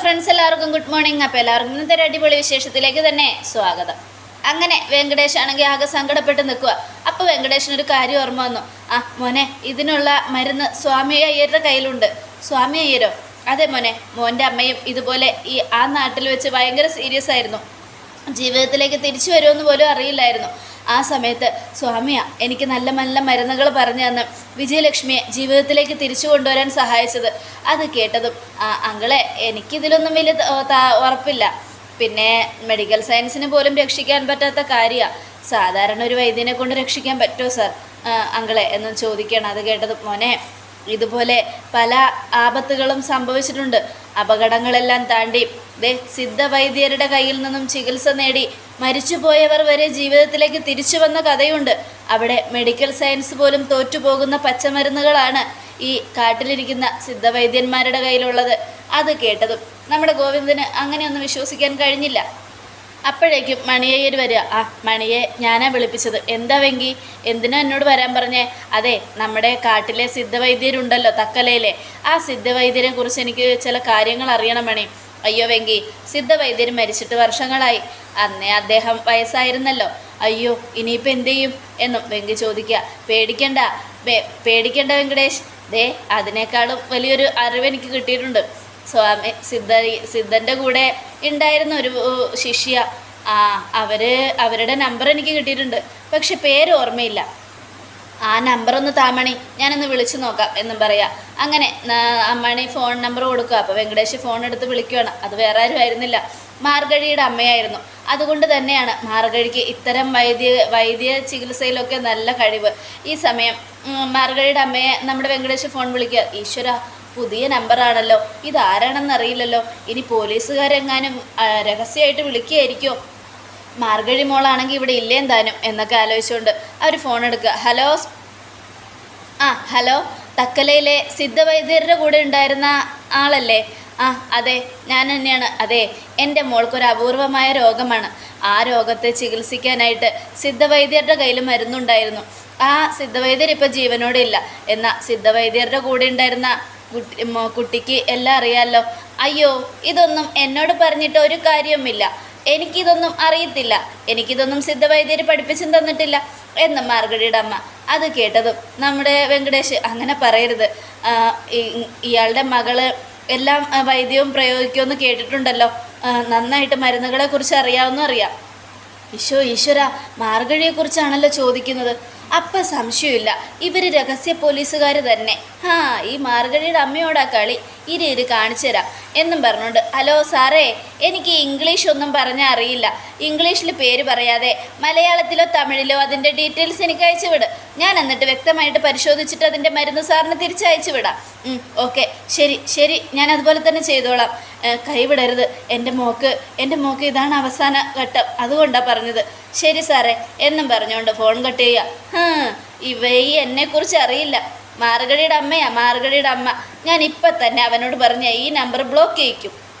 Friends എല്ലാവർക്കും good morning അപ്പോൾ എല്ലാവർക്കും ഇന്നത്തെ അടിപൊളി വിശേഷത്തിലേക്ക് തന്നെ സ്വാഗതം. അങ്ങനെ വെങ്കടേഷ് ആണെങ്കിൽ ആകെ സങ്കടപ്പെട്ട് നിൽക്കുക. അപ്പോൾ വെങ്കടേഷിന് ഒരു കാര്യം ഓർമ്മ വന്നു. ആ മോനെ ഇതിനുള്ള മരുന്ന് സ്വാമി അയ്യരുടെ കയ്യിലുണ്ട്. സ്വാമി അയ്യരോ? അതെ മോനെ മോന്റെ അമ്മയും ഇതുപോലെ ഈ ആ നാട്ടിൽ വെച്ച് ഭയങ്കര സീരിയസ് ആയിരുന്നു. ജീവിതത്തിലേക്ക് തിരിച്ചു വരുമെന്ന് പോലും അറിയില്ലായിരുന്നു. ആ സമയത്ത് സ്വാമിയ എനിക്ക് നല്ല നല്ല മരുന്നുകൾ പറഞ്ഞു തന്ന് വിജയലക്ഷ്മിയെ ജീവിതത്തിലേക്ക് തിരിച്ചു കൊണ്ടുവരാൻ സഹായിച്ചത്. അത് കേട്ടതും അങ്കളെ എനിക്കിതിലൊന്നും വലിയ ഉറപ്പില്ല. പിന്നെ മെഡിക്കൽ സയൻസിന് പോലും രക്ഷിക്കാൻ പറ്റാത്ത കാര്യമാണ് സാധാരണ ഒരു വൈദ്യനെ കൊണ്ട് രക്ഷിക്കാൻ പറ്റുമോ സാർ അങ്കളെ എന്നും ചോദിക്കണം അത് കേട്ടത് മോനെ ഇതുപോലെ പല ആപത്തുകളും സംഭവിച്ചിട്ടുണ്ട്. അപകടങ്ങളെല്ലാം താണ്ടി ദേ സിദ്ധവൈദ്യരുടെ കയ്യിൽ നിന്നും ചികിത്സ നേടി മരിച്ചുപോയവർ വരെ ജീവിതത്തിലേക്ക് തിരിച്ചു വന്ന കഥയുണ്ട്. അവിടെ മെഡിക്കൽ സയൻസ് പോലും തോറ്റുപോകുന്ന പച്ചമരുന്നുകളാണ് ഈ കാട്ടിലിരിക്കുന്ന സിദ്ധവൈദ്യന്മാരുടെ കയ്യിലുള്ളത്. അത് കേട്ടതും നമ്മുടെ ഗോവിന്ദന് അങ്ങനെയൊന്നും വിശ്വസിക്കാൻ കഴിഞ്ഞില്ല. അപ്പോഴേക്കും മണിയയ്യർ വരിക. ആ മണിയെ ഞാനാ വിളിപ്പിച്ചത്. എന്താ വെങ്കി? എന്തിനാ എന്നോട് വരാൻ പറഞ്ഞേ? അതെ നമ്മുടെ കാട്ടിലെ സിദ്ധവൈദ്യരുണ്ടല്ലോ തക്കലയിലെ. ആ സിദ്ധവൈദ്യരെ കുറിച്ച് എനിക്ക് ചില കാര്യങ്ങൾ അറിയണം മണി. അയ്യോ വെങ്കി സിദ്ധവൈദ്യർ മരിച്ചിട്ട് വർഷങ്ങളായി. അന്നേ അദ്ദേഹം വയസ്സായിരുന്നല്ലോ. അയ്യോ ഇനിയിപ്പോൾ എന്ത് ചെയ്യും? എന്നും വെങ്കി ചോദിക്കുക. പേടിക്കണ്ട പേടിക്കണ്ട വെങ്കടേഷ്. ദേ അതിനേക്കാളും വലിയൊരു അറിവ് എനിക്ക് കിട്ടിയിട്ടുണ്ട്. സ്വാമി സിദ്ധ സിദ്ധന്റെ കൂടെ ഉണ്ടായിരുന്ന ഒരു ശിഷ്യ. ആ അവർ അവരുടെ നമ്പർ എനിക്ക് കിട്ടിയിട്ടുണ്ട്. പക്ഷെ പേര് ഓർമ്മയില്ല. ആ നമ്പർ ഒന്ന് താമണി ഞാനൊന്ന് വിളിച്ചു നോക്കാം എന്നും പറയാ. അങ്ങനെ അമ്മണി ഫോൺ നമ്പർ കൊടുക്കുക. അപ്പോൾ വെങ്കടേഷ് ഫോൺ എടുത്ത് വിളിക്കുകയാണ് അത് വേറെ ആരും ആയിരുന്നില്ല. മാർഗഴിയുടെ അമ്മയായിരുന്നു. അതുകൊണ്ട് തന്നെയാണ് മാർഗഴിക്ക് ഇത്തരം വൈദ്യ വൈദ്യ ചികിത്സയിലൊക്കെ നല്ല കഴിവ്. ഈ സമയം മാർഗഴിയുടെ അമ്മയെ നമ്മുടെ വെങ്കടേഷ് ഫോൺ വിളിക്കുക. ഈശ്വര പുതിയ നമ്പറാണല്ലോ ഇതാരാണെന്ന് അറിയില്ലല്ലോ ഇനി പോലീസുകാരെങ്ങാനും രഹസ്യമായിട്ട് വിളിക്കുകയായിരിക്കുമോ മാർഗഴി മോളാണെങ്കിൽ ഇവിടെ ഇല്ലേ എന്തായാലും എന്നൊക്കെ ആലോചിച്ചുകൊണ്ട് അവർ ഫോൺ എടുക്കുക. ഹലോ ആ ഹലോ തക്കലയിലെ സിദ്ധവൈദ്യരുടെ കൂടെ ഉണ്ടായിരുന്ന ആളല്ലേ? ആ അതെ ഞാൻ തന്നെയാണ്. അതെ എന്റെ മോൾക്കൊരു അപൂർവമായ രോഗമാണ്. ആ രോഗത്തെ ചികിത്സിക്കാനായിട്ട് സിദ്ധവൈദ്യരുടെ കയ്യിൽ മരുന്നുണ്ടായിരുന്നു. ആ സിദ്ധവൈദ്യർ ഇപ്പോൾ ജീവനോടെ ഇല്ല. എന്നാൽ സിദ്ധവൈദ്യരുടെ കൂടെ ഉണ്ടായിരുന്ന കുട്ടി കുട്ടിക്ക് എല്ലാം അറിയാമല്ലോ അയ്യോ ഇതൊന്നും എന്നോട് പറഞ്ഞിട്ട് ഒരു കാര്യവുമില്ല. എനിക്കിതൊന്നും അറിയത്തില്ല. എനിക്കിതൊന്നും സിദ്ധവൈദ്യർ പഠിപ്പിച്ചും തന്നിട്ടില്ല എന്ന് മാർഗഴിയുടെ അമ്മ അത് കേട്ടതും നമ്മുടെ വെങ്കടേഷ് അങ്ങനെ പറയരുത്. ഇയാളുടെ മകൾ എല്ലാം വൈദ്യവും പ്രയോഗിക്കുമെന്ന് കേട്ടിട്ടുണ്ടല്ലോ. നന്നായിട്ട് മരുന്നുകളെ കുറിച്ച് അറിയാവുന്ന അറിയാം. ഈശോ ഈശ്വര മാർഗഴിയെക്കുറിച്ചാണല്ലോ ചോദിക്കുന്നത്. അപ്പം സംശയമില്ല. ഇവർ രഹസ്യ പോലീസുകാർ തന്നെ. ഹാ ഈ മാർഗഴിയുടെ അമ്മയോടാ കളി. ഇരി ഇത് കാണിച്ചു തരാം എന്നും പറഞ്ഞുകൊണ്ട് ഹലോ സാറേ എനിക്ക് ഇംഗ്ലീഷ് ഒന്നും പറഞ്ഞാൽ അറിയില്ല. ഇംഗ്ലീഷിൽ പേര് പറയാതെ മലയാളത്തിലോ തമിഴിലോ അതിന്റെ ഡീറ്റെയിൽസ് എനിക്ക് അയച്ചു വിട്. ഞാൻ എന്നിട്ട് വ്യക്തമായിട്ട് പരിശോധിച്ചിട്ട് അതിന്റെ മരുന്ന് സാറിന് തിരിച്ചയച്ചു വിടാം. ഓക്കെ. ശരി ശരി. ഞാൻ അതുപോലെ തന്നെ ചെയ്തോളാം. കൈവിടരുത്. എന്റെ മോക്ക് എന്റെ മോക്ക് ഇതാണ് അവസാന ഘട്ടം. അതുകൊണ്ടാണ് പറഞ്ഞത്. ശരി സാറേ എന്നും പറഞ്ഞുകൊണ്ട് ഫോൺ കട്ട് ചെയ്യുക ഇവ ഈ എന്നെക്കുറിച്ച് അറിയില്ല. മാർഗഴിയുടെ അമ്മയാ മാർഗഴിയുടെ അമ്മ. ഞാൻ ഇപ്പം തന്നെ അവനോട് പറഞ്ഞ ഈ നമ്പർ ബ്ലോക്ക് ചെയ്യിക്കും.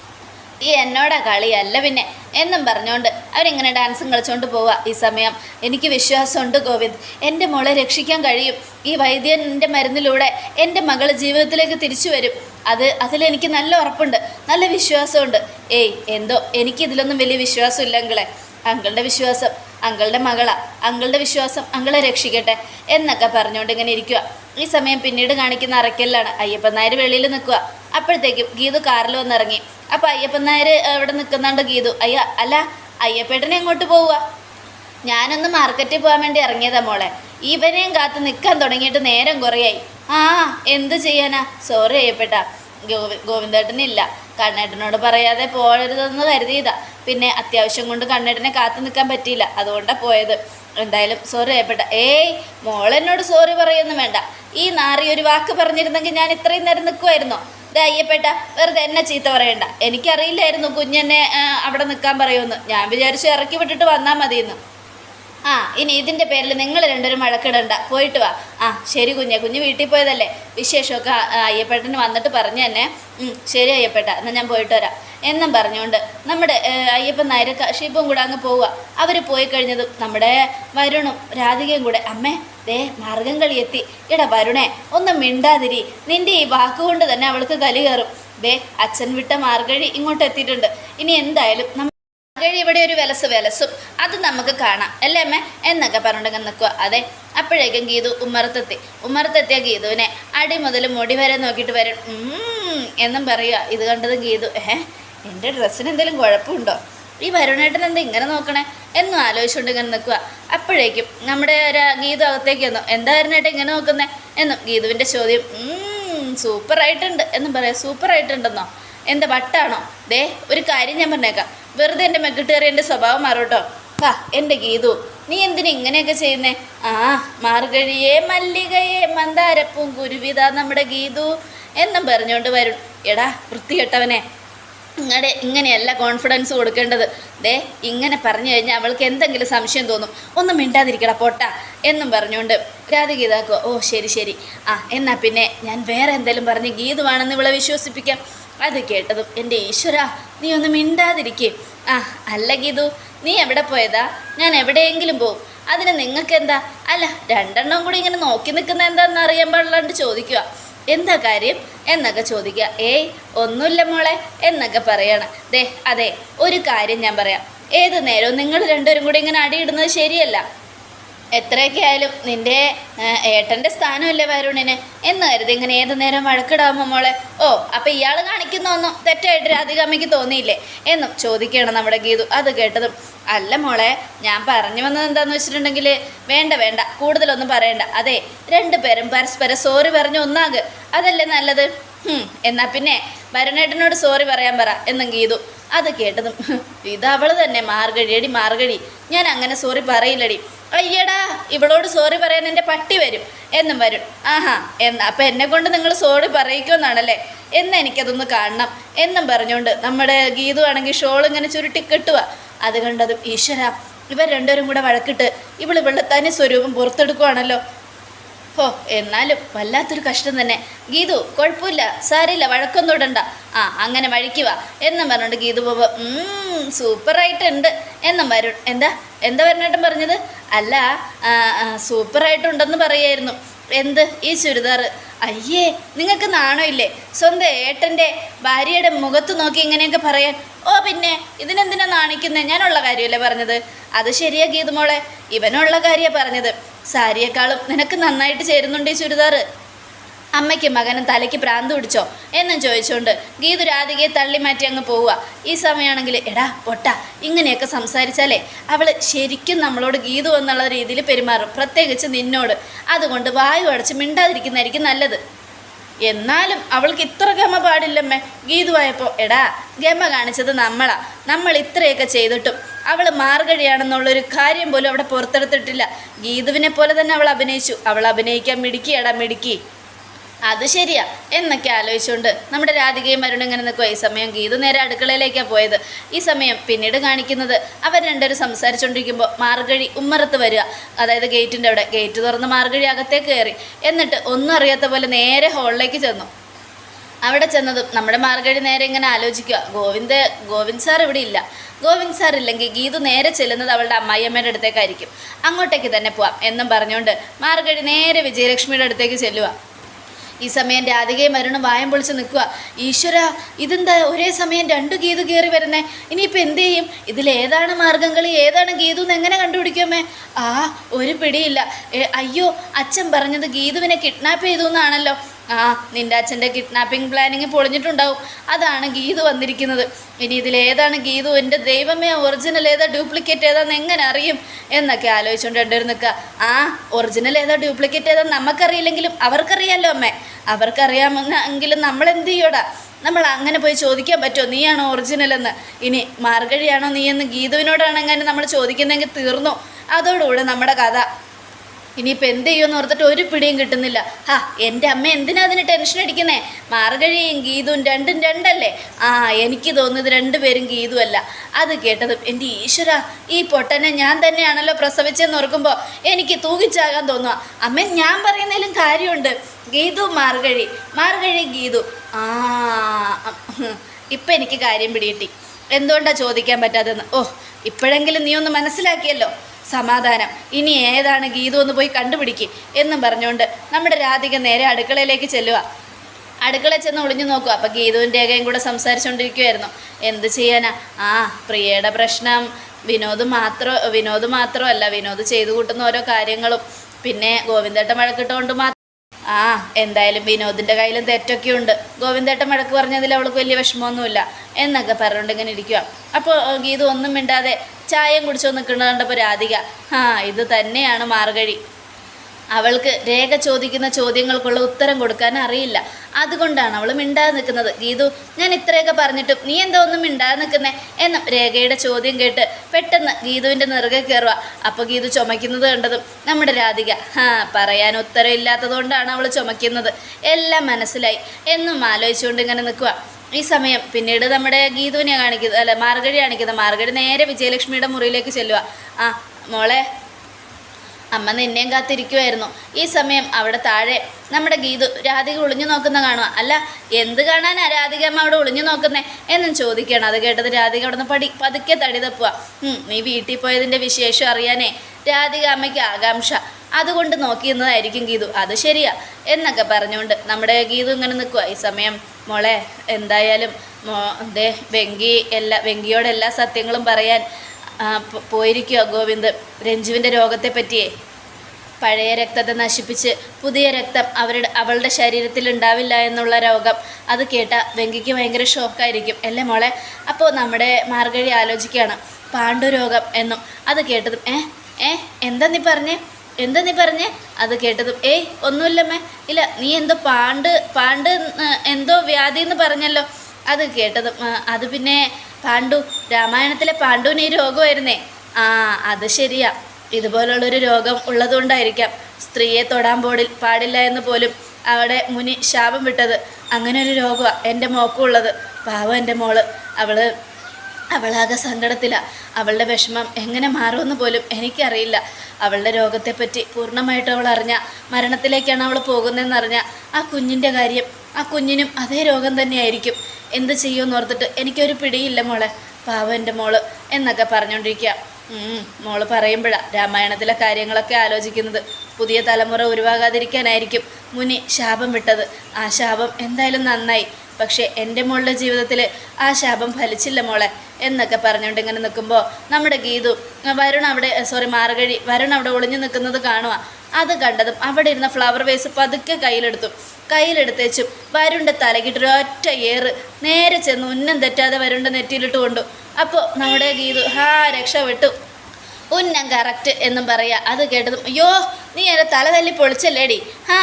ഈ എന്നോടാ കളിയല്ല പിന്നെ. എന്നും പറഞ്ഞുകൊണ്ട് അവരിങ്ങനെ ഡാൻസും കളിച്ചുകൊണ്ട് പോവുക ഈ സമയം. എനിക്ക് വിശ്വാസമുണ്ട് ഗോവിന്ദ്. എന്റെ മോളെ രക്ഷിക്കാൻ കഴിയും. ഈ വൈദ്യന്റെ മരുന്നിലൂടെ എന്റെ മകൾ ജീവിതത്തിലേക്ക് തിരിച്ചു വരും. അത് അതിലെനിക്ക് നല്ല ഉറപ്പുണ്ട്. നല്ല വിശ്വാസമുണ്ട്. ഏയ് എന്തോ? എനിക്കിതിലൊന്നും വലിയ വിശ്വാസമില്ല ഇല്ലെങ്കിലേ അങ്കിളുടെ വിശ്വാസം അങ്കളുടെ മകളാ. അങ്കളുടെ വിശ്വാസം അങ്കിളെ രക്ഷിക്കട്ടെ എന്നൊക്കെ പറഞ്ഞുകൊണ്ട് ഇങ്ങനെ ഇരിക്കുക ഈ സമയം പിന്നീട് കാണിക്കുന്ന അറയ്ക്കലിലാണ്. അയ്യപ്പൻ നായർ വെളിയിൽ നിൽക്കുക. അപ്പോഴത്തേക്കും ഗീതു കാറിൽ വന്നിറങ്ങി. അപ്പോൾ അയ്യപ്പൻ നായർ അവിടെ നിൽക്കുന്നുണ്ട് ഗീതു. അയ്യ അല്ല അയ്യപ്പേട്ടനെ എങ്ങോട്ട് പോവുക? ഞാനൊന്ന് മാർക്കറ്റിൽ പോകാൻ വേണ്ടി ഇറങ്ങിയതാ മോളെ. ഇവനെയും കാത്ത് നിൽക്കാൻ തുടങ്ങിയിട്ട് നേരം കുറയായി. ആ എന്ത് ചെയ്യാനാ? സോറി അയ്യപ്പേട്ട. ഗോവി ഗോവിന്ദേട്ടനില്ല. കണ്ണേട്ടനോട് പറയാതെ പോകരുതെന്ന് കരുതിയതാ. പിന്നെ അത്യാവശ്യം കൊണ്ട് കണ്ണേട്ടനെ കാത്തു നിൽക്കാൻ പറ്റിയില്ല. അതുകൊണ്ടാണ് പോയത്. എന്തായാലും സോറി അയ്യപ്പേട്ട. ഏയ് മോളെന്നോട് സോറി പറയൊന്നും വേണ്ട. ഈ നാറി ഒരു വാക്ക് പറഞ്ഞിരുന്നെങ്കിൽ ഞാൻ ഇത്രയും നേരം നിൽക്കുമായിരുന്നോ ഇത് അയ്യപ്പേട്ട വെറുതെ എന്നെ ചീത്ത പറയണ്ട. എനിക്കറിയില്ലായിരുന്നു കുഞ്ഞെന്നെ അവിടെ നിൽക്കാൻ പറയുമെന്ന്. ഞാൻ വിചാരിച്ചു ഇറക്കി വിട്ടിട്ട് വന്നാൽ മതിയെന്ന്. ആ ഇനി ഇതിന്റെ പേരിൽ നിങ്ങൾ രണ്ടുപേരും വഴക്കിടണ്ട. പോയിട്ട് വാ. ആ ശരി കുഞ്ഞെ കുഞ്ഞ് വീട്ടിൽ പോയതല്ലേ. വിശേഷമൊക്കെ അയ്യപ്പേട്ടന് വന്നിട്ട് പറഞ്ഞു തന്നെ. ശരി അയ്യപ്പേട്ട എന്നാൽ ഞാൻ പോയിട്ട് വരാം. എന്നും പറഞ്ഞുകൊണ്ട് നമ്മുടെ അയ്യപ്പൻ നായർ ക- ഷിബും കൂടെ അങ്ങ് പോവുക. അവർ പോയി കഴിഞ്ഞതും നമ്മുടെ വരുണും രാധികയും കൂടെ. അമ്മേ ദേ മാർഗം കളിയെത്തി. എടാ വരുണേ ഒന്നും മിണ്ടാതിരി. നിന്റെ ഈ വാക്കുകൊണ്ട് തന്നെ അവൾക്ക് കലി കയറും. ദേ അച്ഛൻ വിട്ട മാർഗഴി ഇങ്ങോട്ട് എത്തിയിട്ടുണ്ട്. ഇനി എന്തായാലും മാർഗഴി ഇവിടെ ഒരു വിലസ് വിലസും. അത് നമുക്ക് കാണാം. അല്ലേ അമ്മേ? എന്നൊക്കെ പറഞ്ഞിട്ട് നിൽക്കുക അതെ അപ്പോഴേക്കും ഗീതു ഉമ്മറത്തെത്തി. ഉമ്മറത്തെത്തിയ ഗീതുവിനെ അടി മുതൽ മുടി വരെ നോക്കിയിട്ട് വരും. എന്നും പറയുക ഇത് കണ്ടത് ഗീതു. ഏഹ് എന്റെ ഡ്രസ്സിന് എന്തെങ്കിലും കുഴപ്പമുണ്ടോ? ഈ വരുണേട്ടൻ എന്താ ഇങ്ങനെ നോക്കണേ? എന്നും ആലോചിച്ചുകൊണ്ട് ഇങ്ങനെ നിൽക്കുക അപ്പോഴേക്കും നമ്മുടെ ഒരു ഗീതു അകത്തേക്ക് വന്നു. എന്താ വരുണേട്ടൻ ഇങ്ങനെ നോക്കുന്നേ? എന്നും ഗീതുവിന്റെ ചോദ്യം "ഉം, സൂപ്പറായിട്ടുണ്ട്. എന്നും പറയാം സൂപ്പറായിട്ടുണ്ടെന്നോ? എന്താ വട്ടാണോ? ദേ ഒരു കാര്യം ഞാൻ പറഞ്ഞേക്കാം. വെറുതെ എന്റെ മെക്കിട്ടേറി എന്റെ സ്വഭാവം മാറൂട്ടോ. വാ എന്റെ ഗീതു നീ എന്തിനു ഇങ്ങനെയൊക്കെ ചെയ്യുന്നേ? ആ മാർഗഴിയെ മല്ലികയെ മന്ദാരപ്പും കുരുവിത നമ്മുടെ ഗീതു എന്നും പറഞ്ഞുകൊണ്ട് വരും എടാ വൃത്തികെട്ടവനെ ഇങ്ങനെ ഇങ്ങനെയല്ല കോൺഫിഡൻസ് കൊടുക്കേണ്ടത്. ദേ ഇങ്ങനെ പറഞ്ഞു കഴിഞ്ഞാൽ അവൾക്ക് എന്തെങ്കിലും സംശയം തോന്നും. ഒന്നും മിണ്ടാതിരിക്കട പൊട്ട എന്നും പറഞ്ഞുകൊണ്ട് രാധിക ഇതാക്കോ ഓ ശരി ശരി. ആ എന്നാൽ പിന്നെ ഞാൻ വേറെ എന്തെങ്കിലും പറഞ്ഞ് ഗീതുവാണെന്ന് ഇവളെ വിശ്വസിപ്പിക്കാം. അത് കേട്ടതും എന്റെ ഈശ്വര നീ ഒന്ന് മിണ്ടാതിരിക്കേ. ആ അല്ല ഗീതു നീ എവിടെ പോയതാ? ഞാൻ എവിടെയെങ്കിലും പോവും. അതിന് നിങ്ങൾക്ക് എന്താ അല്ല രണ്ടെണ്ണം കൂടി ഇങ്ങനെ നോക്കി നിൽക്കുന്ന എന്താണെന്ന് അറിയാൻ പാടില്ലാണ്ട് ചോദിക്കുക എന്താ കാര്യം? എന്നൊക്കെ ചോദിക്കുക. ഏയ് ഒന്നുമില്ല മോളെ എന്നൊക്കെ പറയണം. ദേ അതെ ഒരു കാര്യം ഞാൻ പറയാം. ഏത് നേരവും നിങ്ങൾ രണ്ടുപേരും കൂടി ഇങ്ങനെ അടിയിടുന്നത് ശരിയല്ല. എത്രയൊക്കെ ആയാലും ഏട്ടന്റെ ഏട്ടന്റെ സ്ഥാനമല്ലേ വരുണിന്? എന്ന് കരുതി ഇങ്ങനെ ഏത് നേരം വഴക്കിടാമോ മോളെ? ഓ അപ്പം ഇയാൾ കാണിക്കുന്ന ഒന്നും തെറ്റായിട്ട് രാധികാമ്മയ്ക്ക് തോന്നിയില്ലേ? എന്നും ചോദിക്കുകയാണ് നമ്മുടെ ഗീതു. അത് കേട്ടതും അല്ല മോളെ ഞാൻ പറഞ്ഞു വന്നത് എന്താണെന്ന് വെച്ചിട്ടുണ്ടെങ്കിൽ വേണ്ട വേണ്ട കൂടുതലൊന്നും പറയണ്ട. അതെ രണ്ടുപേരും പരസ്പരം സോറി പറഞ്ഞ് ഒന്നാകെ. അതല്ലേ നല്ലത്? ഹും, എന്നാ പിന്നെ വരുണേട്ടനോട് സോറി പറയാൻ പറ എന്നും ഗീതു. അത് കേട്ടതും ഇത് അവൾ തന്നെ മാർഗഴി. എടി മാർഗഴി ഞാൻ അങ്ങനെ സോറി പറയില്ലടി. അയ്യടാ ഇവളോട് സോറി പറയാൻ എന്റെ പട്ടി വരും എന്നും വരും. ആഹാ എന്നാ അപ്പം എന്നെ കൊണ്ട് നിങ്ങൾ സോറി പറയിക്കുമെന്നാണല്ലേ? എന്ന് എനിക്കതൊന്ന് കാണണം എന്നും പറഞ്ഞുകൊണ്ട് നമ്മുടെ ഗീതു ആണെങ്കിൽ ഷോൾ ഇങ്ങനെ ചുരുട്ടി കെട്ടുക അത് കണ്ടതും ഈശ്വര ഇവർ രണ്ടുപേരും കൂടെ വഴക്കിട്ട് ഇവൾ ഇവളുടെ തനി സ്വരൂപം പുറത്തെടുക്കുവാണല്ലോ. ഹോ എന്നാലും വല്ലാത്തൊരു കഷ്ടം തന്നെ. ഗീതു കുഴപ്പമില്ല. സാരില്ല വഴക്കൊന്നും ഇടണ്ട. ആ അങ്ങനെ വഴിക്കുക എന്നും പറഞ്ഞിട്ട് ഗീതു സൂപ്പർ സൂപ്പറായിട്ടുണ്ട്. എന്നും വരു എന്താ? എന്താ വരണേട്ടൻ പറഞ്ഞത്? അല്ല സൂപ്പറായിട്ടുണ്ടെന്ന് പറയായിരുന്നു. എന്ത്? ഈ ചുരിദാർ അയ്യേ നിങ്ങൾക്ക് നാണോ ഇല്ലേ? സ്വന്തം ഏട്ടന്റെ ഭാര്യയുടെ മുഖത്ത് നോക്കി ഇങ്ങനെയൊക്കെ പറയാൻ. ഓ പിന്നെ ഇതിനെന്തിനാ നാണിക്കുന്നത് ഞാനുള്ള കാര്യമല്ലേ പറഞ്ഞത്? അത് ശരിയാ ഗീതുമോളെ. ഇവനുള്ള കാര്യമാണ് പറഞ്ഞത്. സാരിയേക്കാളും നിനക്ക് നന്നായിട്ട് ചേരുന്നുണ്ട് ഈ ചുരിദാർ അമ്മയ്ക്ക് മകനും തലയ്ക്ക് പ്രാന്ത് പിടിച്ചോ എന്നും ചോദിച്ചുകൊണ്ട് ഗീതു രാധികയെ തള്ളി മാറ്റി അങ്ങ് പോവുക. ഈ സമയമാണെങ്കിൽ എടാ പൊട്ട ഇങ്ങനെയൊക്കെ സംസാരിച്ചാലേ അവൾ ശരിക്കും നമ്മളോട് ഗീതു എന്നുള്ള രീതിയിൽ പെരുമാറും പ്രത്യേകിച്ച് നിന്നോട്. അതുകൊണ്ട് വായു അടച്ച് മിണ്ടാതിരിക്കുന്നതായിരിക്കും നല്ലത്. എന്നാലും അവൾക്ക് ഇത്ര ഗമ പാടില്ലമ്മേ. ഗീതുവായപ്പോൾ എടാ ഗമ കാണിച്ചത് നമ്മളാ. നമ്മൾ ഇത്രയൊക്കെ ചെയ്തിട്ടും അവൾ മാർഗഴിയാണെന്നുള്ളൊരു കാര്യം പോലും അവിടെ പുറത്തെടുത്തിട്ടില്ല. ഗീതുവിനെ പോലെ തന്നെ അവൾ അഭിനയിച്ചു. അവൾ അഭിനയിക്കാൻ മിടുക്കി എടാ മിടുക്കി. അത് ശരിയാ. എന്നൊക്കെ ആലോചിച്ചുകൊണ്ട് നമ്മുടെ രാധികയും വരുണും ഇങ്ങനെ നിൽക്കുക ഈ സമയം ഗീതു നേരെ അടുക്കളയിലേക്കാണ് പോയത്. ഈ സമയം പിന്നീട് കാണിക്കുന്നത് അവർ രണ്ടുപേരും സംസാരിച്ചുകൊണ്ടിരിക്കുമ്പോൾ മാർഗഴി ഉമ്മറത്ത് വരിക. അതായത് ഗേറ്റിന്റെ അവിടെ. ഗേറ്റ് തുറന്ന് മാർഗഴി അകത്തേക്ക് കയറി. എന്നിട്ട് ഒന്നും അറിയാത്ത പോലെ നേരെ ഹോളിലേക്ക് ചെന്നു. അവിടെ ചെന്നതും നമ്മുടെ മാർഗഴി നേരെ ഇങ്ങനെ ആലോചിക്കുക. ഗോവിന്ദ് ഗോവിന്ദ് സാർ ഇവിടെ ഇല്ല. ഗോവിന്ദ് സാർ ഇല്ലെങ്കിൽ ഗീതു നേരെ ചെല്ലുന്നത് അവളുടെ അമ്മായിയമ്മയുടെ അടുത്തേക്കായിരിക്കും. അങ്ങോട്ടേക്ക് തന്നെ പോവാം എന്നും പറഞ്ഞുകൊണ്ട് മാർഗഴി നേരെ വിജയലക്ഷ്മിയുടെ അടുത്തേക്ക് ചെല്ലുക ഈ സമയം രാധികയും മരണം വായം പൊളിച്ച് നിൽക്കുക. ഈശ്വര ഇതെന്താ? ഒരേ സമയം രണ്ട് ഗീതു കയറി വരുന്നേ. ഇനിയിപ്പോൾ എന്ത് ചെയ്യും? ഇതിലേതാണ് മാർഗംകളി? ഏതാണ് ഗീതു എന്ന് എങ്ങനെ കണ്ടുപിടിക്കുമേ? ആ ഒരു പിടിയില്ല. അയ്യോ അച്ഛൻ പറഞ്ഞത് ഗീതുവിനെ കിഡ്നാപ്പ് ചെയ്തു എന്നാണല്ലോ. ആ നിന്റെ അച്ഛന്റെ കിഡ്നാപ്പിംഗ് പ്ലാനിങ് പൊളിഞ്ഞിട്ടുണ്ടാവും. അതാണ് ഗീതു വന്നിരിക്കുന്നത്. ഇനി ഇതിലേതാണ് ഗീതു? എന്റെ ദൈവമേ ഒറിജിനൽ ഏതാ ഡ്യൂപ്ലിക്കേറ്റ് ഏതാന്ന് എങ്ങനെ അറിയും? എന്നൊക്കെ ആലോചിച്ചുകൊണ്ട് രണ്ടുപേരും നിൽക്കുക. ആ ഒറിജിനൽ ഏതാ ഡ്യൂപ്ലിക്കേറ്റ് ഏതാ നമുക്കറിയില്ലെങ്കിലും അവർക്കറിയാമല്ലോ അമ്മേ. അവർക്കറിയാമെന്നെങ്കിലും നമ്മൾ എന്ത് ചെയ്യടാ നമ്മൾ അങ്ങനെ പോയി ചോദിക്കാൻ പറ്റുമോ? നീയാണോ ഒറിജിനൽ എന്ന്? ഇനി മാർഗഴിയാണോ നീ എന്ന് ഗീതുവിനോടാണ് എങ്ങനെ നമ്മൾ ചോദിക്കുന്നെങ്കിൽ തീർന്നു? അതോടുകൂടെ നമ്മുടെ കഥ. ഇനിയിപ്പോൾ എന്ത് ചെയ്യുമെന്ന് ഓർത്തിട്ട് ഒരു പിടിയും കിട്ടുന്നില്ല. ഹാ എന്റെ അമ്മ എന്തിനാ അതിന് ടെൻഷൻ അടിക്കുന്നേ? മാർഗഴിയും ഗീതുവും രണ്ടും രണ്ടല്ലേ? ആ എനിക്ക് തോന്നുന്നത് രണ്ടുപേരും ഗീതുവല്ല അത് കേട്ടതും എന്റെ ഈശ്വര ഈ പൊട്ടനെ ഞാൻ തന്നെയാണല്ലോ പ്രസവിച്ചെന്ന് ഓർക്കുമ്പോൾ എനിക്ക് തൂങ്ങിച്ചാകാൻ തോന്നുക അമ്മ ഞാൻ പറയുന്നതിലും കാര്യമുണ്ട്. ഗീതു മാർഗഴി. മാർഗഴി ഗീതു. ആ ഇപ്പം എനിക്ക് കാര്യം പിടികിട്ടി. എന്തുകൊണ്ടാണ് ചോദിക്കാൻ പറ്റാതെന്ന് ഓ ഇപ്പോഴെങ്കിലും നീ ഒന്ന് മനസ്സിലാക്കിയല്ലോ. സമാധാനം. ഇനി ഏതാണ് ഗീതു ഒന്ന് പോയി കണ്ടുപിടിക്കുക എന്നും പറഞ്ഞുകൊണ്ട് നമ്മുടെ രാധിക നേരെ അടുക്കളയിലേക്ക് ചെല്ലുക അടുക്കള ചെന്ന് ഒളിഞ്ഞു നോക്കുക അപ്പം ഗീതുവിന്റെ ഏകയും കൂടെ സംസാരിച്ചുകൊണ്ടിരിക്കുമായിരുന്നു എന്ത് ചെയ്യാനാ? ആ പ്രിയയുടെ പ്രശ്നം. വിനോദ് മാത്രം വിനോദ് മാത്രമല്ല. വിനോദ് ചെയ്തു കൂട്ടുന്ന ഓരോ കാര്യങ്ങളും. പിന്നെ ഗോവിന്ദേട്ടൻ വഴക്കിട്ടുകൊണ്ട് മാത്രം ആ എന്തായാലും വിനോദിന്റെ കയ്യിലും തെറ്റൊക്കെ ഉണ്ട് ഗോവിന്ദേട്ടൻ മടക്ക് പറഞ്ഞതിൽ അവൾക്ക് വലിയ വിഷമമൊന്നുമില്ല. എന്നൊക്കെ പറഞ്ഞുകൊണ്ട് ഇങ്ങനെ ഇരിക്കുക അപ്പോൾ ഗീതു ഒന്നും മിണ്ടാതെ ചായയും കുടിച്ചോ നിൽക്കുന്നത് കണ്ടപ്പോൾ രാധിക ആ ഇത് തന്നെയാണ് മാർഗഴി. അവൾക്ക് രേഖ ചോദിക്കുന്ന ചോദ്യങ്ങൾക്കുള്ള ഉത്തരം കൊടുക്കാൻ അറിയില്ല. അതുകൊണ്ടാണ് അവൾ മിണ്ടാതെ നിൽക്കുന്നത്. ഗീതു ഞാൻ ഇത്രയൊക്കെ പറഞ്ഞിട്ടും നീ എന്താ ഒന്നും മിണ്ടാതെ നിൽക്കുന്നേ? എന്നും രേഖയുടെ ചോദ്യം കേട്ട് പെട്ടെന്ന് ഗീതുവിന്റെ നിറകെ കയറുക. അപ്പോൾ ഗീതു ചുമയ്ക്കുന്നത് കണ്ടതും നമ്മുടെ രാധിക ആ പറയാൻ ഉത്തരം ഇല്ലാത്തതുകൊണ്ടാണ് അവൾ ചുമയ്ക്കുന്നത്. എല്ലാം മനസ്സിലായി. എന്നും ആലോചിച്ചുകൊണ്ട് ഇങ്ങനെ നിൽക്കുക. ഈ സമയം പിന്നീട് നമ്മുടെ ഗീതുവിനെ കാണിക്കുന്നത് അല്ല മാർഗഴി കാണിക്കുന്നത് മാർഗഴി നേരെ വിജയലക്ഷ്മിയുടെ മുറിയിലേക്ക് ചെല്ലുക. ആ മോളെ അമ്മ നിന്നെയും കാത്തിരിക്കുമായിരുന്നു ഈ സമയം അവിടെ താഴെ നമ്മുടെ ഗീതു രാധിക ഒളിഞ്ഞു നോക്കുന്ന കാണുക അല്ല എന്ത് കാണാനാ രാധിക അമ്മ അവിടെ ഒളിഞ്ഞു നോക്കുന്നേ? എന്നും ചോദിക്കുകയാണ്. അത് കേട്ടത് രാധിക അവിടെ നിന്ന് പടി പതുക്കെ തടി തപ്പുക നീ വീട്ടിൽ പോയതിന്റെ വിശേഷം അറിയാനേ രാധിക അമ്മയ്ക്ക് ആകാംക്ഷ. അതുകൊണ്ട് നോക്കിയിരുന്നതായിരിക്കും ഗീതു. അത് ശരിയാ എന്നൊക്കെ പറഞ്ഞുകൊണ്ട് നമ്മുടെ ഗീതു ഇങ്ങനെ നിൽക്കുക ഈ സമയം മോളെ എന്തായാലും മോ ദേ വെങ്കി എല്ലാ വെങ്കിയോട് എല്ലാ സത്യങ്ങളും പറയാൻ പോയിരിക്കുക ഗോവിന്ദ്. രഞ്ജുവിന്റെ രോഗത്തെ പറ്റിയേ പഴയ രക്തത്തെ നശിപ്പിച്ച് പുതിയ രക്തം അവരുടെ അവളുടെ ശരീരത്തിൽ ഉണ്ടാവില്ല എന്നുള്ള രോഗം. അത് കേട്ട വെങ്കിക്ക് ഭയങ്കര ഷോക്കായിരിക്കും. അല്ലേ മോളെ? അപ്പോൾ നമ്മുടെ മാർഗഴി ആലോചിക്കുകയാണ്. പാണ്ഡുരോഗം എന്നും. അത് കേട്ടതും ഏ? ഏ? എന്താ നീ പറഞ്ഞേ? എന്താ നീ പറഞ്ഞേ? അത് കേട്ടതും ഏയ് ഒന്നുമില്ലമ്മേ. ഇല്ല നീ എന്തോ പാണ്ട് പാണ്ട് എന്തോ വ്യാധി എന്ന് പറഞ്ഞല്ലോ. അത് കേട്ടതും അത് പിന്നെ പാണ്ഡു രാമായണത്തിലെ പാണ്ഡുവിന് ഈ രോഗമായിരുന്നേ. ആ അത് ശരിയാ. ഇതുപോലുള്ളൊരു രോഗം ഉള്ളതുകൊണ്ടായിരിക്കാം സ്ത്രീയെ തൊടാൻ പോടി പാടില്ല എന്ന് പോലും അവിടെ മുനി ശാപം വിട്ടത്. അങ്ങനെ ഒരു രോഗമാണ് എന്റെ മോക്കും ഉള്ളത്. പാവം എന്റെ മോൾ. അവൾ അവളാകെ സങ്കടത്തിലാണ് അവളുടെ വിഷമം എങ്ങനെ മാറുമെന്ന് പോലും എനിക്കറിയില്ല. അവളുടെ രോഗത്തെപ്പറ്റി പൂർണമായിട്ട് അവൾ അറിഞ്ഞ മരണത്തിലേക്കാണ് അവൾ പോകുന്നതെന്ന് അറിഞ്ഞ ആ കുഞ്ഞിന്റെ കാര്യം ആ കുഞ്ഞിനും അതേ രോഗം തന്നെയായിരിക്കും. എന്ത് ചെയ്യുമെന്ന് ഓർത്തിട്ട് എനിക്കൊരു പിടിയില്ല മോളെ. പാവം എന്റെ മോൾ എന്നൊക്കെ പറഞ്ഞുകൊണ്ടിരിക്കുക മോൾ പറയുമ്പോഴാണ് രാമായണത്തിലെ കാര്യങ്ങളൊക്കെ ആലോചിക്കുന്നത്. പുതിയ തലമുറ ഉരുവാകാതിരിക്കാനായിരിക്കും മുനി ശാപം വിട്ടത്. ആ ശാപം എന്തായാലും നന്നായി. പക്ഷേ എന്റെ മോളുടെ ജീവിതത്തിൽ ആ ശാപം ഫലിച്ചില്ല മോളെ. എന്നൊക്കെ പറഞ്ഞുകൊണ്ട് ഇങ്ങനെ നിൽക്കുമ്പോൾ നമ്മുടെ ഗീതു വരുൺ അവിടെ സോറി മാർഗഴി വരുൺ അവിടെ ഒളിഞ്ഞു നിൽക്കുന്നത് കാണുക അത് കണ്ടതും അവിടെ ഇരുന്ന ഫ്ലവർ വേസ് പതുക്കെ കയ്യിലെടുത്തു. കയ്യിലെടുത്തേച്ചും വരുണ്ട തലകിട്ട് ഒറ്റ ഏറ് നേരെ ചെന്ന് ഉന്നം തെറ്റാതെ വരുണ്ട നെറ്റിയിലിട്ട് കൊണ്ടു. അപ്പോൾ നമ്മുടെ ഗീതു ഹാ രക്ഷപ്പെട്ടു. ഉന്നം കറക്റ്റ് എന്നും പറയാ. അത് കേട്ടതും അയ്യോ നീ എന്റെ തല തല്ലി പൊളിച്ചല്ലേടി? ആ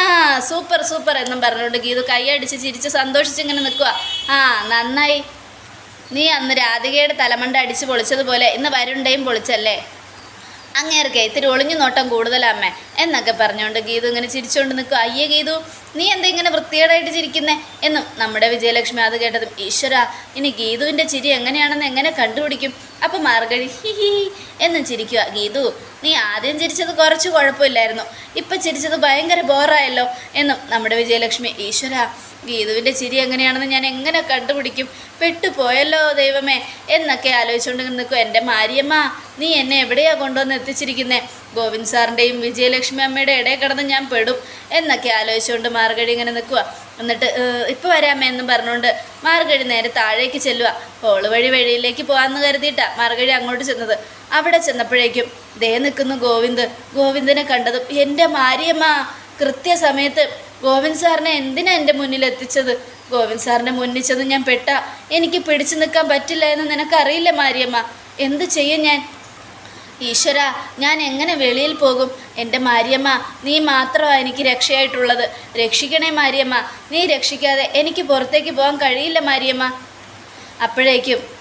സൂപ്പർ സൂപ്പർ എന്നും പറഞ്ഞുകൊണ്ട് ഗീതു കൈയടിച്ച് ചിരിച്ച് സന്തോഷിച്ച് ഇങ്ങനെ നിൽക്കുക ആ നന്നായി. നീ അന്ന് രാധികയുടെ തലമണ്ട അടിച്ച് പൊളിച്ചതുപോലെ ഇന്ന് വരുണ്ടയും പൊളിച്ചല്ലേ? അങ്ങേർക്കേ ഇത്തിരി ഒളിഞ്ഞു നോട്ടം കൂടുതലമ്മേ എന്നൊക്കെ പറഞ്ഞുകൊണ്ട് ഗീതു ഇങ്ങനെ ചിരിച്ചുകൊണ്ട് നിൽക്കും അയ്യേ ഗീതു നീ എന്താ ഇങ്ങനെ വൃത്തികേടായിട്ട് ചിരിക്കുന്നേ? എന്നും നമ്മുടെ വിജയലക്ഷ്മി അത് കേട്ടതും ഈശ്വര ഇനി ഗീതുവിന്റെ ചിരി എങ്ങനെയാണെന്ന് എങ്ങനെ കണ്ടുപിടിക്കും? അപ്പോൾ മാർഗഴി ഹി ഹി എന്നും ചിരിക്കുക. ഗീതു നീ ആദ്യം ചിരിച്ചത് കുറച്ച് കുഴപ്പമില്ലായിരുന്നു. ഇപ്പം ചിരിച്ചത് ഭയങ്കര ബോറായല്ലോ? എന്നും നമ്മുടെ വിജയലക്ഷ്മി ഈശ്വര ഗീതുവിന്റെ ചിരി എങ്ങനെയാണെന്ന് ഞാൻ എങ്ങനെ കണ്ടുപിടിക്കും? പെട്ടുപോയല്ലോ ദൈവമേ എന്നൊക്കെ ആലോചിച്ചുകൊണ്ട് നിൽക്കും എന്റെ മാരിയമ്മ നീ എന്നെ എവിടെയാണ് കൊണ്ടുവന്ന് എത്തിച്ചിരിക്കുന്നേ? ഗോവിന്ദ് സാറിന്റെയും വിജയലക്ഷ്മി അമ്മയുടെ ഇടയിൽ കിടന്ന് ഞാൻ പെടും എന്നൊക്കെ ആലോചിച്ചുകൊണ്ട് മാർഗഴി ഇങ്ങനെ നിൽക്കുക എന്നിട്ട് ഇപ്പോൾ വരാമേ എന്നും പറഞ്ഞുകൊണ്ട് മാർഗഴി നേരെ താഴേക്ക് ചെല്ലുക ഹോൾ വഴി വഴിയിലേക്ക് പോകാമെന്ന് കരുതിയിട്ടാണ് മാർഗഴി അങ്ങോട്ട് ചെന്നത്. അവിടെ ചെന്നപ്പോഴേക്കും ദേ നിൽക്കുന്നു ഗോവിന്ദ്. ഗോവിന്ദനെ കണ്ടതും എന്റെ മാരിയമ്മ കൃത്യസമയത്ത് ഗോവിന്ദ് സാറിനെ എന്തിനാ എന്റെ മുന്നിൽ എത്തിച്ചത്? ഗോവിന്ദ് സാറിന്റെ മുന്നിൽ ചെന്ന് ഞാൻ പെട്ട. എനിക്ക് പിടിച്ചു നിൽക്കാൻ പറ്റില്ല എന്ന് നിനക്കറിയില്ല മാരിയമ്മ? എന്ത് ചെയ്യും ഞാൻ? ഈശ്വര ഞാൻ എങ്ങനെ വെളിയിൽ പോകും? എന്റെ മാരിയമ്മ നീ മാത്രമാണ് എനിക്ക് രക്ഷയായിട്ടുള്ളത്. രക്ഷിക്കണേ മാരിയമ്മ നീ രക്ഷിക്കാതെ എനിക്ക് പുറത്തേക്ക് പോകാൻ കഴിയില്ല മാരിയമ്മ. അപ്പോഴേക്കും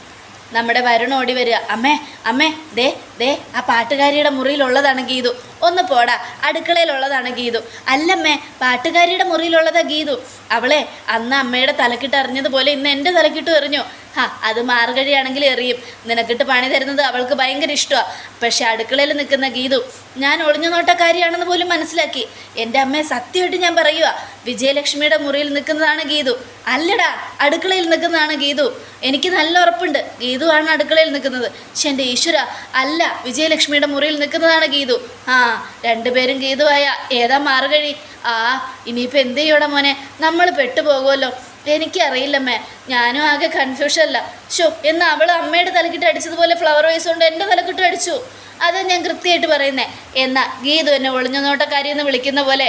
നമ്മുടെ വരുൺ ഓടി വരിക. അമ്മേ അമ്മേ ദേ ദേ ആ പാട്ടുകാരിയുടെ മുറിയിലുള്ളതാണ് ഗീതു. ഒന്ന് പോടാ അടുക്കളയിലുള്ളതാണ് ഗീതു. അല്ലമ്മേ പാട്ടുകാരിയുടെ മുറിയിലുള്ളതാ ഗീതു. അവളെ അന്ന് അമ്മയുടെ തലക്കിട്ട് അറിഞ്ഞതുപോലെ ഇന്ന് എന്റെ തലക്കിട്ട് എറിഞ്ഞു. ഹാ അത് മാർഗഴിയാണെങ്കിൽ എറിയും. നിനക്കിട്ട് പണി തരുന്നത് അവൾക്ക് ഭയങ്കര ഇഷ്ടമാണ് പക്ഷെ അടുക്കളയിൽ നിൽക്കുന്ന ഗീതു ഞാൻ ഒളിഞ്ഞു നോട്ടക്കാരിയാണെന്ന് പോലും മനസ്സിലാക്കി. എന്റെ അമ്മയെ സത്യമായിട്ട് ഞാൻ പറയുക വിജയലക്ഷ്മിയുടെ മുറിയിൽ നിൽക്കുന്നതാണ് ഗീതു. അല്ലടാ അടുക്കളയിൽ നിൽക്കുന്നതാണ് ഗീതു. എനിക്ക് നല്ല ഉറപ്പുണ്ട്. ഗീതു ആണ് അടുക്കളയിൽ നിൽക്കുന്നത്. പക്ഷെ എന്റെ ഈശ്വര. അല്ല വിജയലക്ഷ്മിയുടെ മുറിയിൽ നിൽക്കുന്നതാണ് ഗീതു. ആ രണ്ടുപേരും ഗീതുവായ. ഏതാ മാറുകഴി ആ ഇനിയിപ്പോൾ എന്ത് ചെയ്യണം മോനെ? നമ്മൾ പെട്ടുപോകുമല്ലോ. എനിക്കറിയില്ലമ്മേ. ഞാനും ആകെ കൺഫ്യൂഷനല്ല ഷോ എന്ന് അവൾ അമ്മയുടെ തലക്കിട്ട് അടിച്ചതുപോലെ ഫ്ലവർ വൈസ് കൊണ്ട് എന്റെ തലക്കിട്ട് അടിച്ചു. അത് ഞാൻ കൃത്യമായിട്ട് പറയുന്നേ. എന്നാ ഗീതു എന്നെ ഒളിഞ്ഞു നോട്ടക്കാരി എന്ന് വിളിക്കുന്ന പോലെ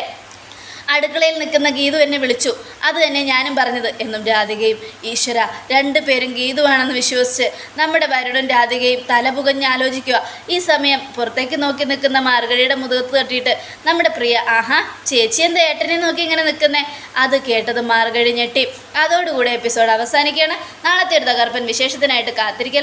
അടുക്കളയിൽ നിൽക്കുന്ന ഗീതു എന്നെ വിളിച്ചു. അത് തന്നെ ഞാനും പറഞ്ഞത്. എന്നും രാധികയും ഈശ്വര രണ്ടു പേരും ഗീതുവാണെന്ന് വിശ്വസിച്ച് നമ്മുടെ വരുടും രാധികയും തലപുകഞ്ഞ് ആലോചിക്കുക. ഈ സമയം പുറത്തേക്ക് നോക്കി നിൽക്കുന്ന മാർഗഴിയുടെ മുതുകത്ത് തട്ടിയിട്ട് നമ്മുടെ പ്രിയ ആഹാ ചേച്ചി എന്താ ഏട്ടനെ നോക്കി ഇങ്ങനെ നിൽക്കുന്നേ? അത് കേട്ടത് മാർഗഴി ഞെട്ടി. അതോടുകൂടി എപ്പിസോഡ് അവസാനിക്കുകയാണ്. നാളത്തെ ഒരു തകർപ്പൻ വിശേഷത്തിനായിട്ട് കാത്തിരിക്കൽ